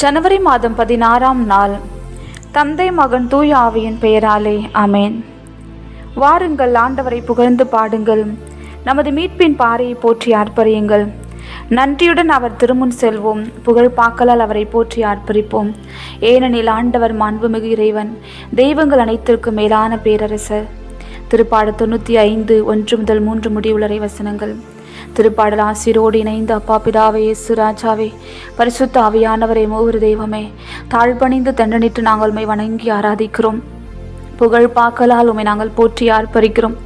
ஜனவரி மாதம் பதினாறாம் நாள். தந்தை மகன் தூய் ஆவியின் பெயராலே அமேன் வாருங்கள் ஆண்டவரை புகழ்ந்து பாடுங்கள். நமது மீட்பின் பாறையை போற்றி ஆர்ப்பரியுங்கள். நன்றியுடன் அவர் திருமுன் செல்வோம். புகழ் பாக்கலால் அவரை போற்றி ஆர்ப்பரிப்போம். ஏனெனில் ஆண்டவர் மாண்புமிகு இறைவன் தெய்வங்கள் அனைத்திற்கும் மேலான பேரரசர். திருப்பாடு தொண்ணூற்றி ஐந்து ஒன்று முதல் மூன்று முடிவுள்ளரை வசனங்கள். திருப்பாடல் ஆசிரோடு இணைந்து அப்பா பிதாவே இயேசு ராஜாவே பரிசுத்த ஆவியானவரே மூவர் தெய்வமே தாழ்பணிந்து தண்டனிட்டு நாங்கள் உம்மை வணங்கி ஆராதிக்கிறோம். புகழ் பாக்கலால் உண்மை நாங்கள் போற்றி ஆர்ப்பரிக்கிறோம்.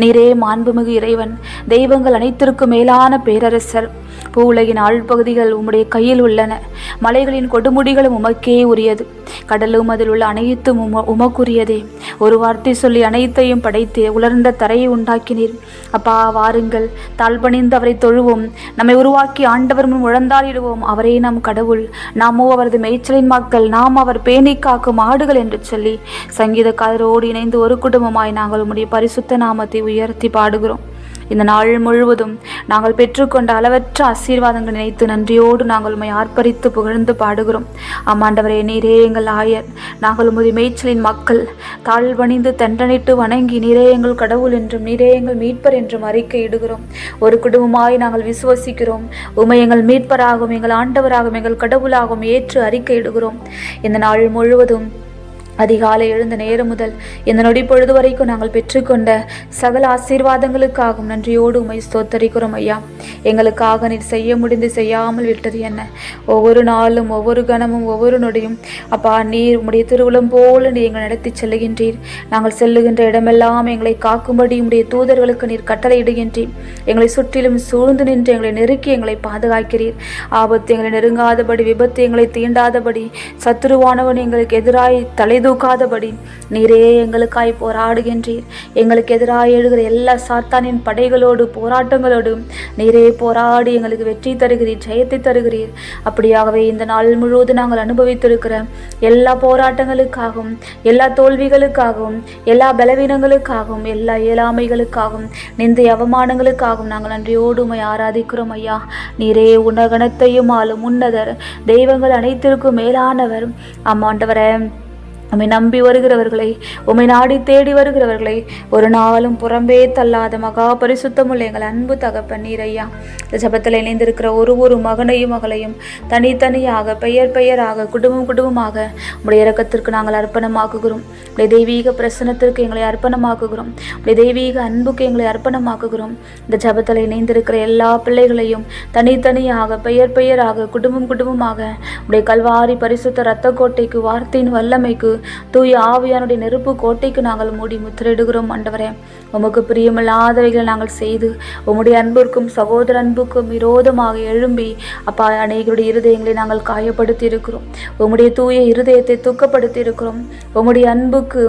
நீரே மாண்புமிகு இறைவன் தெய்வங்கள் அனைத்திற்கும் மேலான பேரரசர். பூவுலகின் ஆழ்பகுதிகள் உம்முடைய கையில் உள்ளன. மலைகளின் கொடுமுடிகளும் உமக்கே உரியது. கடலும் அதில் உள்ள அனைத்தும் உம உமக்குரியதே. ஒரு வார்த்தை சொல்லி அனைத்தையும் படைத்து உலர்ந்த தரையை உண்டாக்கினீர். அப்பா வாருங்கள். தாழ்பணிந்து அவரை தொழுவோம். நம்மை உருவாக்கி ஆண்டவர் முன் முழந்தாளிடுவோம் அவரே நம் கடவுள். நாமோ அவரது மேய்ச்சலின் மக்கள். நாம் அவர் பேணி காக்கும் ஆடுகள் என்று சொல்லி சங்கீதக்காரரோடு இணைந்து ஒரு குடும்பமாய் நாங்கள் உம்முடைய பரிசுத்த நாமத்தை உயர்த்தி பாடுகிறோம். இந்த நாள் முழுவதும் நாங்கள் பெற்றுக்கொண்ட அளவற்ற ஆசீர்வாதங்கள் நினைத்து நன்றியோடு நாங்கள் உம்மை ஆர்ப்பரித்து புகழ்ந்து பாடுகிறோம். ஆமாண்டவரே நீரே எங்கள் ஆயர். நாங்கள் உமது மேய்ச்சலின் மக்கள். தாழ்வணிந்து தண்டனிட்டு வணங்கி நீரே எங்கள் கடவுள் என்றும் நீரே எங்கள் மீட்பர் என்றும் அறிக்கை இடுகிறோம் ஒரு குடும்பமாய் நாங்கள் விசுவசிக்கிறோம். உமை எங்கள் மீட்பராகவும் எங்கள் ஆண்டவராகவும் எங்கள் கடவுளாகவும் ஏற்று அறிக்கை இடுகிறோம் இந்த நாள் முழுவதும் அதிகாலை எழுந்த நேரம் முதல் இந்த நொடி பொழுது வரைக்கும் நாங்கள் பெற்றுக்கொண்ட சகல ஆசீர்வாதங்களுக்காகவும் நன்றியோடு உமை ஸ்தோத்தரிக்கிறோம் ஐயா. எங்களுக்காக நீர் செய்ய முடிந்து செய்யாமல் விட்டது என்ன? ஒவ்வொரு நாளும் ஒவ்வொரு கணமும் ஒவ்வொரு நொடியும் அப்பா நீர் உம்முடைய திருவுளம் போல நீ எங்களை நடத்தி செல்லுகின்றீர். நாங்கள் செல்லுகின்ற இடமெல்லாம் எங்களை காக்கும்படி உம்முடைய தூதர்களுக்கு நீர் கட்டளையிடுகின்றீர். எங்களை சுற்றிலும் சூழ்ந்து நின்று எங்களை நெருக்கி எங்களை பாதுகாக்கிறீர். ஆபத்து எங்களை நெருங்காதபடி விபத்து எங்களை தீண்டாதபடி சத்துருவானவன் எங்களுக்கு எதிராய் தலை தூக்காதபடி நீரே எங்களுக்காய் போராடுகின்றீர். எங்களுக்கு எதிராக எழுகிற எல்லா சாத்தானின் படைகளோடு போராட்டங்களோடு நீரே போராடி எங்களுக்கு வெற்றி தருகிறீர் ஜெயத்தை தருகிறீர். அப்படியாகவே இந்த நாள் முழுவதும் நாங்கள் அனுபவித்திருக்கிற எல்லா போராட்டங்களுக்காகவும் எல்லா தோல்விகளுக்காகவும் எல்லா பலவீனங்களுக்காகவும் எல்லா இயலாமைகளுக்காகவும் நிந்தை அவமானங்களுக்காகவும் நாங்கள் நன்றியோடு ஆராதிக்கிறோம் ஐயா. நீரே உணகணத்தையும் ஆளும் உன்னதர். தெய்வங்கள் அனைத்திற்கும் மேலானவர். ஆமாண்டவரே உம்மை நம்பி வருகிறவர்களை உமை நாடி தேடி வருகிறவர்களை ஒரு நாளும் புறம்பே தள்ளாத மகா பரிசுத்தமுள்ள எங்கள் அன்பு தகப்பன் நீரையா இந்த ஜபத்தில் இணைந்திருக்கிற ஒரு ஒரு மகனையும் மகளையும் தனித்தனியாக பெயர் பெயராக குடும்பம் குடும்பமாக உடைய இறக்கத்திற்கு நாங்கள் அர்ப்பணமாக்குகிறோம். உடைய தெய்வீக பிரசனத்திற்கு எங்களை அர்ப்பணமாக்குகிறோம். உடைய தெய்வீக அன்புக்கு எங்களை அர்ப்பணமாக்குகிறோம். இந்த ஜபத்தில் இணைந்திருக்கிற எல்லா பிள்ளைகளையும் தனித்தனியாக பெயர் பெயராக குடும்பம் குடும்பமாக உடைய கல்வாரி பரிசுத்த இரத்த கோட்டைக்கு வார்த்தையின் வல்லமைக்கு தூய ஆவியானுடைய நெருப்பு கோட்டைக்கு நாங்கள் மூடி முத்திரையிடுகிறோம் ஆண்டவரே. உமக்கு பிரியமில்லாதவைகளை நாங்கள் செய்து உம்முடைய அன்பிற்கும் சகோதர அன்புக்கும் விரோதமாக எழும்பி அப்பா அநேகருடைய இருதயங்களை நாங்கள் காயப்படுத்தி இருக்கிறோம் உம்முடைய தூய இருதயத்தை துக்கப்படுத்தி இருக்கிறோம் உம்முடைய அன்புக்கு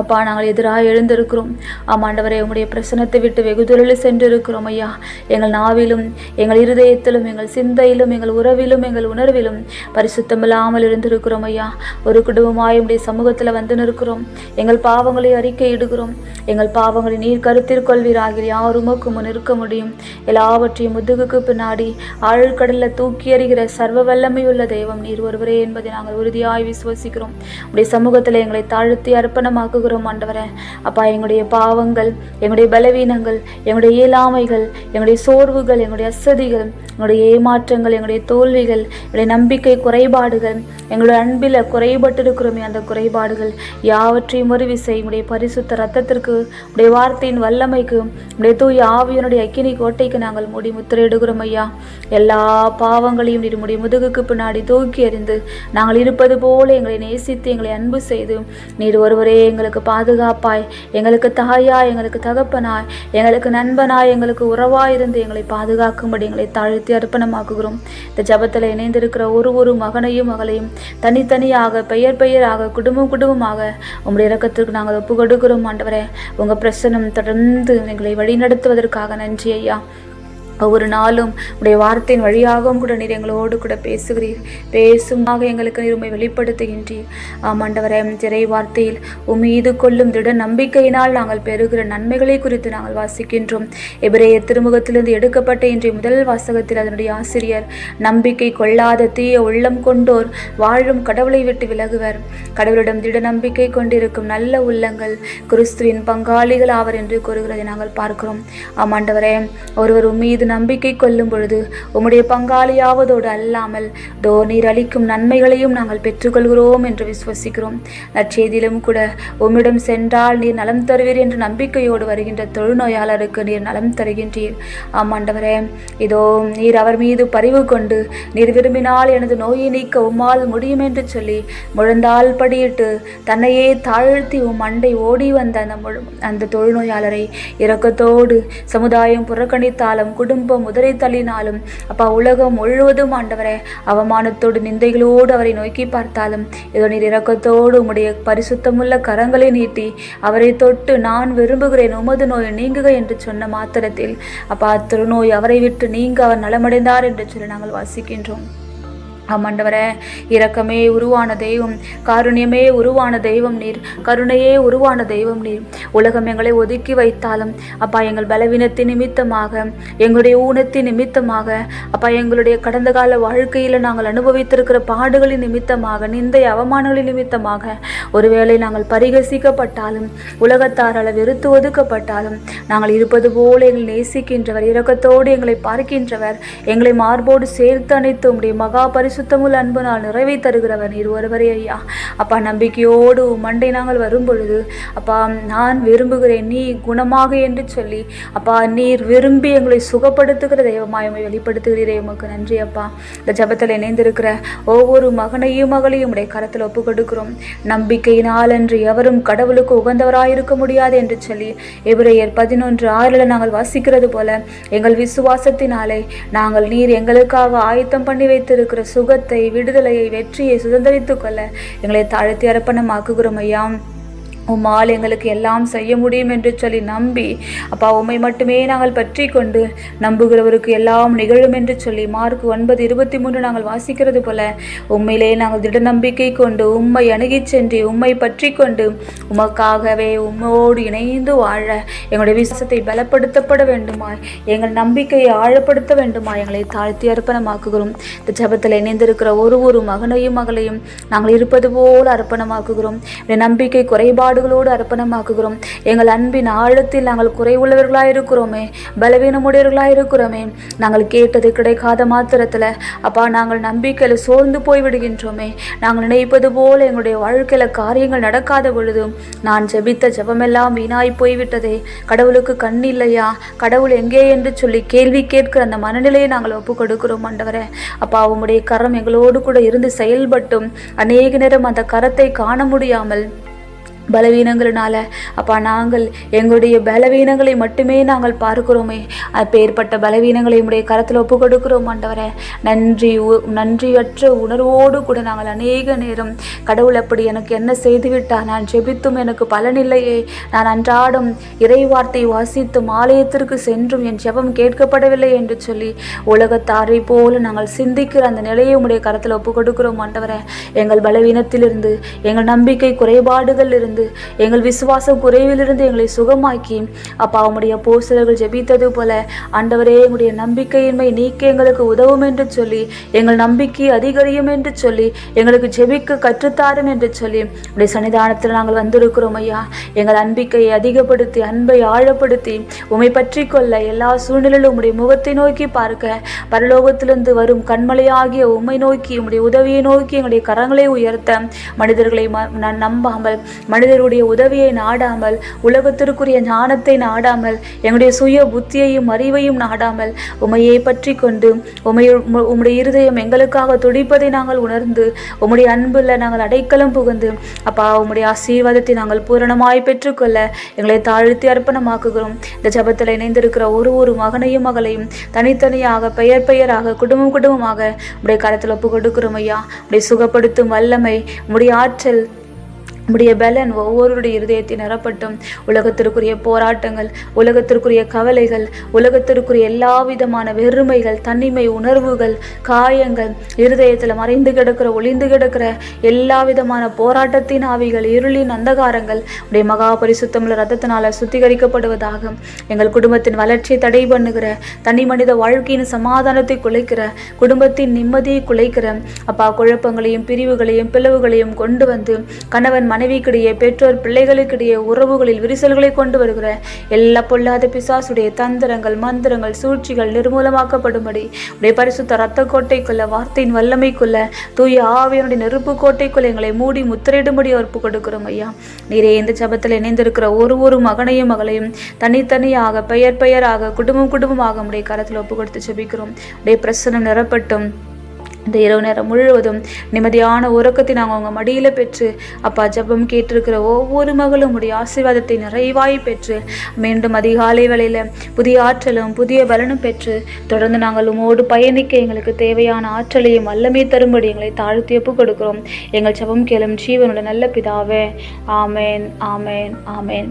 அப்பா நாங்கள் எதிராக எழுந்திருக்கிறோம். ஆமாண்டவரை உங்களுடைய பிரசனத்தை விட்டு வெகு தொழில் சென்றிருக்கிறோம் ஐயா. எங்கள் நாவிலும் எங்கள் இருதயத்திலும் எங்கள் சிந்தையிலும் எங்கள் உறவிலும் எங்கள் உணர்விலும் பரிசுத்தமில்லாமல் இருந்திருக்கிறோம் ஐயா. ஒரு குடும்பமாய் உடைய சமூகத்தில் வந்து நிற்கிறோம். எங்கள் பாவங்களை அறிக்கை இடுகிறோம் எங்கள் பாவங்களை நீர் கருத்தில் கொள்வீராகில் யார் உமக்கு முன் இருக்க முடியும்? எல்லாவற்றையும் முதுகுக்கு பின்னாடி ஆழ்கடலில் தூக்கி எறிகிற சர்வ வல்லமையுள்ள தெய்வம் நீர் ஒருவரே என்பதை நாங்கள் உறுதியாய் விசுவசிக்கிறோம். உடைய சமூகத்தில் எங்களை தாழ்த்தி அர்ப்பணமாக்குகிறோம் ஆண்டவரே. அப்பா எங்களுடைய பாவங்கள் எங்களுடைய பலவீனங்கள் எங்களுடைய இயலாமைகள் எங்களுடைய சோர்வுகள் எங்களுடைய அசதிகள் எங்களுடைய ஏமாற்றங்கள் எங்களுடைய தோல்விகள் எங்களுடைய நம்பிக்கை குறைபாடுகள் எங்களுடைய அன்பில் குறைபட்டிருக்கிறோமே அந்த குறைபாடுகள் யாவற்றையும் ஒரு விசை எங்களுடைய பரிசுத்த ரத்தத்திற்கு உடைய வார்த்தையின் வல்லமைக்கு உடைய தூய ஆவியனுடைய அக்கினி கோட்டைக்கு நாங்கள் முடி முத்திரையிடுகிறோம் ஐயா. எல்லா பாவங்களையும் நீர் உடைய முதுகுக்கு பின்னாடி தூக்கி எறிந்து நாங்கள் இருப்பது போல எங்களை நேசித்து எங்களை அன்பு செய்து நீர் ஒருவரே எங்களுக்கு பாதுகாப்பாய் எங்களுக்கு தாயாய் எங்களுக்கு தகப்பனாய் எங்களுக்கு நண்பனாய் எங்களுக்கு உறவாய் இருந்து எங்களை பாதுகாக்கும்படி எங்களை தாழ்த்தி அர்ப்பணமாக்குகிறோம். இந்த ஜபத்தில் இணைந்திருக்கிற ஒரு ஒரு மகனையும் மகளையும் தனித்தனியாக பெயர் பெயராக குடும்பம் குடும்பமாக உங்களுடைய இறக்கத்திற்கு நாங்கள் ஒப்பு கொடுக்கிறோம் ஆண்டவரே. உங்கள் பிரசனம் தொடர்ந்து எங்களை வழிநடத்துவதற்காக நன்றி ஐயா. ஒவ்வொரு நாளும் உடைய வார்த்தையின் வழியாகவும் கூட நீர் எங்களோடு கூட பேசுகிறீர். பேசுமாக எங்களுக்கு நீர் உண்மை வெளிப்படுத்துகின்றீர். ஆமாண்டவரே திரை வார்த்தையில் உமீது கொள்ளும் திட நம்பிக்கையினால் நாங்கள் பெறுகிற நன்மைகளை குறித்து நாங்கள் வாசிக்கின்றோம். எபிரேய திருமுகத்திலிருந்து எடுக்கப்பட்ட இன்றைய முதல் வாசகத்தில் அதனுடைய ஆசிரியர் நம்பிக்கை கொள்ளாத தீய உள்ளம் கொண்டோர் வாழும் கடவுளை விட்டு விலகுவர். கடவுளிடம் திட நம்பிக்கை கொண்டிருக்கும் நல்ல உள்ளங்கள் கிறிஸ்துவின் பங்காளிகள் ஆவர் என்று கூறுகிறதை நாங்கள் பார்க்கிறோம். ஆமாண்டவரே ஒருவர் உம்மீது நம்பிக்கை கொள்ளும் பொழுது உம்முடைய பங்காளியாவதோடு அல்லாமல் தோ நீர் அளிக்கும் நன்மைகளையும் நாங்கள் பெற்றுக்கொள்கிறோம் என்று விசுவசிக்கிறோம். நற்செய்தியிலும் கூட உம்மிடம் சென்றால் நீர் நலம் தருவீர் என்று நம்பிக்கையோடு வருகின்ற தொழுநோயாளருக்கு நீர் நலம் தருகின்றீர். ஆமாண்டவரே இதோ நீர் அவர் மீது பரிவு கொண்டு நீர் விரும்பினால் எனது நோயை நீக்க உம்மால் முடியும் என்று சொல்லி முழந்தால் படியிட்டு தன்னையே தாழ்த்தி உம் அண்டை ஓடி வந்த அந்த முழு அந்த தொழுநோயாளரை இரக்கத்தோடு சமுதாயம் புறக்கணித்தாலும் குடும்பம் முதலை தள்ளினாலும் அப்பா உலகம் முழுவதும் ஆண்டவரே அவமானத்தோடு நிந்தைகளோடு அவரை நோக்கி பார்த்தாலும் இதோ நீர் இறக்கத்தோடு உம்முடைய பரிசுத்தமுள்ள கரங்களை நீட்டி அவரை தொட்டு நான் விரும்புகிறேன் உமது நோய் நீங்குக என்று சொன்ன மாத்திரத்தில் அப்பா திருநோய் அவரை விட்டு நீங்க அவர் நலமடைந்தார் என்று சொல்லி நாங்கள் வாசிக்கின்றோம். ஆமாண்டவரே இரக்கமே உருவான தெய்வம் காருண்யமே உருவான தெய்வம் நீர் கருணையே உருவான தெய்வம் நீர். உலகம் எங்களை ஒதுக்கி வைத்தாலும் அப்பா எங்கள் பலவீனத்தின் நிமித்தமாக எங்களுடைய ஊனத்தின் நிமித்தமாக அப்பா எங்களுடைய கடந்த கால வாழ்க்கையில் நாங்கள் அனுபவித்திருக்கிற பாடுகளின் நிமித்தமாக நிந்தை அவமானங்களின் நிமித்தமாக ஒருவேளை நாங்கள் பரிகசிக்கப்பட்டாலும் உலகத்தாரால் வெறுத்து ஒதுக்கப்பட்டாலும் நாங்கள் இருப்பது போல எங்களை நேசிக்கின்றவர் இரக்கத்தோடு எங்களை பார்க்கின்றவர் எங்களை மார்போடு சேர்த்து அணைத்து உடைய மகா பரிசுத்தமுள்ள அன்புனால் நிறைவை தருகிறவர் நீர் ஒருவரே ஐயா. அப்பா நம்பிக்கையோடு மண்டை நாங்கள் வரும் பொழுது அப்பா நான் விரும்புகிறேன் நீ குணமாக என்று சொல்லி அப்பா நீர் விரும்பி எங்களை சுகப்படுத்துகிற தெய்வமாய் உம்மை வெளிப்படுத்துகிறீரே உமக்கு நன்றி அப்பா. இந்த ஜபத்தில் இணைந்திருக்கிற ஒவ்வொரு மகனையும் மகளையும் உடைய கரத்தில் ஒப்பு கொடுக்கிறோம் நம்பிக்கையினால் அன்று எவரும் கடவுளுக்கு உகந்தவராயிருக்க முடியாது என்று சொல்லி எபிரேயர் பதினொன்று ஆறில் நாங்கள் வாசிக்கிறது போல எங்கள் விசுவாசத்தினாலே நாங்கள் நீர் எங்களுக்காக ஆயத்தம் பண்ணி வைத்திருக்கிற சுகத்தை விடுதலையை வெற்றியை சுதந்திரித்துக் கொள்ள எங்களை தாழ்த்தி அரப்பணமாக்குகிறோம் ஐயா. உம்மால் எங்களுக்கு எல்லாம் செய்ய முடியும் என்று சொல்லி நம்பி அப்பா உம்மை மட்டுமே நாங்கள் பற்றி கொண்டு நம்புகிறவருக்கு எல்லாம் நிகழும் என்று சொல்லி மார்க் ஒன்பது இருபத்தி மூன்று நாங்கள் வாசிக்கிறது போல உண்மையிலே நாங்கள் திட நம்பிக்கை கொண்டு உம்மை அணுகிச் சென்று உம்மை பற்றி கொண்டு உமக்காகவே உம்மோடு இணைந்து வாழ எங்களுடைய விசுவாசத்தை பலப்படுத்தப்பட வேண்டுமாய் எங்கள் நம்பிக்கையை ஆழப்படுத்த வேண்டுமாய் எங்களை தாழ்த்தி அர்ப்பணமாக்குகிறோம். இந்த ஜபத்தில் இணைந்திருக்கிற ஒரு ஒரு மகனையும் மகளையும் நாங்கள் இருப்பது போல் அர்ப்பணமாக்குகிறோம். நம்பிக்கை குறைபாடு பாடுகளோடு அர்ப்பணமாக்குகிறோம். எங்கள் அன்பின் ஆழத்தில் நாங்கள் குறைவுள்ளவர்களாக இருக்கிறோமே பலவீனமுடையவர்களாக இருக்கிறோமே. நாங்கள் கேட்டது கிடைக்காத மாத்திரத்தில் அப்பா நாங்கள் நம்பிக்கையில் சோர்ந்து போய் விடுகின்றோமே நாங்கள் நினைப்பது போல் எங்களுடைய வாழ்க்கையில் காரியங்கள் நடக்காத பொழுது நான் ஜெபித்த ஜெபமெல்லாம் வீணாய் போய்விட்டதே. கடவுளுக்கு கண் இல்லையா? கடவுள் எங்கே என்று சொல்லி கேள்வி கேட்கிற அந்த மனநிலையை நாங்கள் ஒப்புக் கொடுக்கிறோம் ஆண்டவரே. அப்பா உம்முடைய கரம் எங்களோடு கூட இருந்து செயல்பட்டும். அநேக நேரம் அந்த கரத்தை காண முடியாமல் பலவீனங்களினால. அப்பா நாங்கள் எங்களுடைய பலவீனங்களை மட்டுமே நாங்கள் பார்க்கிறோமே. அப்பேற்பட்ட பலவீனங்களை உடைய கரத்தில் ஒப்பு கொடுக்கிறோம் ஆண்டவரே. நன்றி உ- நன்றியற்ற உணர்வோடு கூட நாங்கள் அநேக நேரம் கடவுள் அப்படி எனக்கு என்ன செய்துவிட்டால் நான் ஜெபித்தும் எனக்கு பலனில்லையே நான் அன்றாடம் இறைவார்த்தை வாசித்தும் ஆலயத்திற்கு சென்றும் என் ஜெபம் கேட்கப்படவில்லை என்று சொல்லி உலகத்தாரை போல நாங்கள் சிந்திக்கிற அந்த நிலையை உடைய கரத்தில் ஒப்பு கொடுக்கிறோம் ஆண்டவரே. எங்கள் பலவீனத்திலிருந்து எங்கள் நம்பிக்கை குறைபாடுகள் இருந்து எங்கள் விசுவாசம் குறைவிலிருந்து எங்களை சுகமாக்கி அப்பா உம்முடைய போஸ்டர்கள் ஜெபித்தது போல ஆண்டவரே எங்களுடைய நம்பிக்கையின்மை நீக்க எங்களுக்கு உதவும் என்று சொல்லி எங்கள் நம்பிக்கை அதிகரியும் என்று சொல்லி எங்களுக்கு ஜெபிக்க கற்றுத்தாரும் என்று சொல்லி உடைய சன்னிதானத்தில் நாங்கள் வந்திருக்கிறோம் ஐயா. எங்கள் நம்பிக்கையை அதிகப்படுத்தி அன்பை ஆழப்படுத்தி உம்மை பற்றி கொள்ள எல்லா சூழ்நிலையிலும் உம்முடைய முகத்தை நோக்கி பார்க்க பரலோகத்திலிருந்து வரும் கண்மலையாகிய உம்மை நோக்கி உம்முடைய உதவியை நோக்கி எங்களுடைய கரங்களை உயர்த்த மனிதர்களை நம்பாமல் மனித நம்பாமல் மனிதருடைய உதவியை நாடாமல் உலகத்திற்குரிய ஞானத்தை நாடாமல் எங்களுடைய சுய புத்தியையும் அறிவையும் நாடாமல் உமையை பற்றி கொண்டு உமை உம்முடைய இருதயம் எங்களுக்காக துடிப்பதை நாங்கள் உணர்ந்து உம்முடைய அன்புல நாங்கள் அடைக்கலம் புகுந்து அப்பா உம்முடைய ஆசீர்வாதத்தை நாங்கள் பூரணமாய் பெற்றுக்கொள்ள எங்களை தாழ்த்தி அர்ப்பணமாக்குகிறோம். இந்த ஜபத்தில் இணைந்திருக்கிற ஒரு ஒரு மகனையும் மகளையும் தனித்தனியாக பெயர் பெயராக குடும்பம் குடும்பமாக உடைய கரத்தில் ஒப்பு கொடுக்கிறோம் ஐயா. உடைய சுகப்படுத்தும் வல்லமை உடைய ஆற்றல் உடைய பலன் ஒவ்வொருடைய இருதயத்தை நிரப்பட்டும். உலகத்திற்குரிய போராட்டங்கள் உலகத்திற்குரிய கவலைகள் உலகத்திற்குரிய எல்லா விதமான வெறுமைகள் தனிமை உணர்வுகள் காயங்கள் இருதயத்தில் மறைந்து கிடக்கிற ஒளிந்து கிடக்கிற எல்லா விதமான போராட்டத்தின் ஆவிகள் இருளின் அந்தகாரங்கள் உடைய மகா பரிசுத்தமுள்ள ரத்தத்தினால சுத்திகரிக்கப்படுவதாக எங்கள் குடும்பத்தின் வளர்ச்சியை தடை பண்ணுகிற தனி மனித வாழ்க்கையின் சமாதானத்தை குலைக்கிற குடும்பத்தின் நிம்மதியை குலைக்கிற அப்பா குழப்பங்களையும் பிரிவுகளையும் பிளவுகளையும் கொண்டு வந்து கணவன் மனைவிக்கிடையே பெற்றோர் பிள்ளைகளுக்கிடையே உறவுகளில் விரிசல்களை கொண்டு வருகிற எல்லா பொல்லாத பிசாசுடைய தந்திரங்கள் மந்திரங்கள் சூழ்ச்சிகள் நிர்மூலமாக்கப்படும்படி உடைய பரிசுத்த ரத்த கோட்டைக்குள்ள வார்த்தையின் வல்லமைக்குள்ள தூய ஆவியனுடைய நெருப்பு கோட்டைக்குள்ள எங்களை மூடி முத்திரையிடும்படி ஒப்பு கொடுக்கிறோம் ஐயா. நீரே இந்த ஜபத்தில் இணைந்திருக்கிற ஒரு ஒரு மகனையும் மகளையும் தனித்தனியாக பெயர் பெயராக குடும்பம் குடும்பமாக உடைய கரத்தில் ஒப்பு கொடுத்து செபிக்கிறோம் உடைய பிரசனம் நிறப்பட்டும் இந்த இரவு நேரம் முழுவதும் நிம்மதியான உறக்கத்தை நாங்கள் உங்கள் மடியில் பெற்று அப்பா ஜெபம் கேட்டிருக்கிற ஒவ்வொரு மகளும் உடைய ஆசீர்வாதத்தை நிறைவாய் பெற்று மீண்டும் அதிகாலை வேளையில் புதிய ஆற்றலும் புதிய பலனும் பெற்று தொடர்ந்து நாங்கள் உமோடு பயணிக்க எங்களுக்கு தேவையான ஆற்றலையும் வல்லமே தரும்படி எங்களை தாழ்த்தி ஒப்பு கொடுக்கிறோம். எங்கள் ஜெபம் கேளும் ஜீவனோட நல்ல பிதாவே. ஆமேன் ஆமேன் ஆமேன்.